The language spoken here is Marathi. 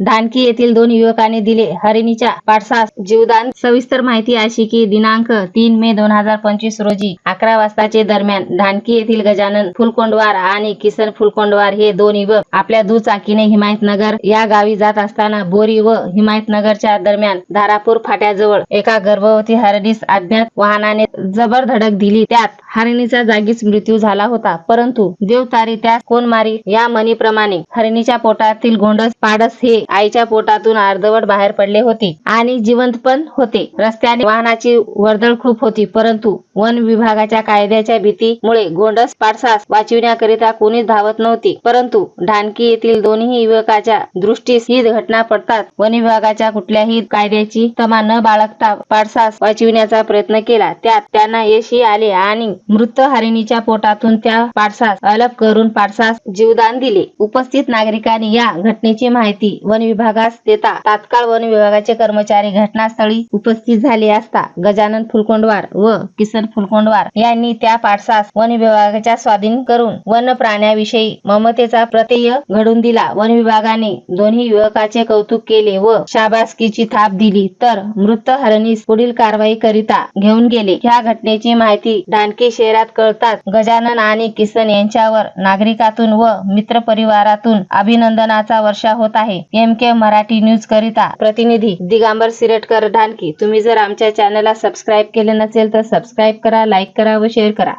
धानकी येथील दोन युवकांनी दिले हरिणीच्या पाठसास जीवदान. सविस्तर माहिती अशी की दिनांक तीन मे दोन हजार पंचवीस रोजी अकरा वाजताचे दरम्यान धानकी येथील गजानन फुलकोंडवार आणि किसन फुलकोंडवार हे दोन युवक आपल्या दुचाकीने हिमायतनगर या गावी जात असताना बोरी व हिमायतनगरच्या दरम्यान धारापूर फाट्याजवळ एका गर्भवती हरणीस अज्ञात वाहनाने जबर धडक दिली. त्यात हरणीचा जागीच मृत्यू झाला होता. परंतु देवतारी त्यास कोण मारी? या मनीप्रमाणे हरणीच्या पोटातील गोंडस पाडस हे आईच्या पोटातून अर्धवट बाहेर पडले होते आणि जिवंत पण होते. रस्त्याने वाहनाची वर्दळ खूप होती परंतु वन विभागाच्या कायद्याच्या भीतीमुळे गोंडस पाडसास वाचविण्याकरिता कोणीच धावत नव्हते. परंतु ढानकी येथील दोन्ही युवकाच्या दृष्टीस ही घटना पडतात. वन विभागाच्या कुठल्याही कायद्याची तमा न बाळगता पाडसास वाचविण्याचा प्रयत्न केला. त्यात त्यांना यशही आले आणि मृत हरिणीच्या पोटातून त्या पाडसास अलप करून पाडसास जीवदान दिले. उपस्थित नागरिकांनी या घटनेची माहिती व वन विभागास देता तात्काळ वन विभागाचे कर्मचारी घटनास्थळी उपस्थित झाले असता गजानन फुलकोंडवार व किसन फुलकोंडवार यांनी त्या पाठसास वन विभागाच्या स्वाधीन करून वन प्राण्याविषयी ममतेचा प्रत्यय घडून दिला. वन विभागाने दोन्ही युवकाचे कौतुक केले व शाबासकीची थाप दिली. तर मृत हरणीस पुढील कारवाई करिता घेऊन गेले. ह्या घटनेची माहिती डानके शहरात कळताच गजानन आणि किसन यांच्यावर नागरिकातून व मित्र परिवारातून अभिनंदनाचा वर्षा होत आहे. एम के मराठी न्यूज करिता. प्रतिनिधी दिगांबर सिरटकर ढानकी तुम्ही जर आमच्या चॅनलला सबस्क्राईब केले नसेल तर सबस्क्राईब करा लाईक करा व शेअर करा.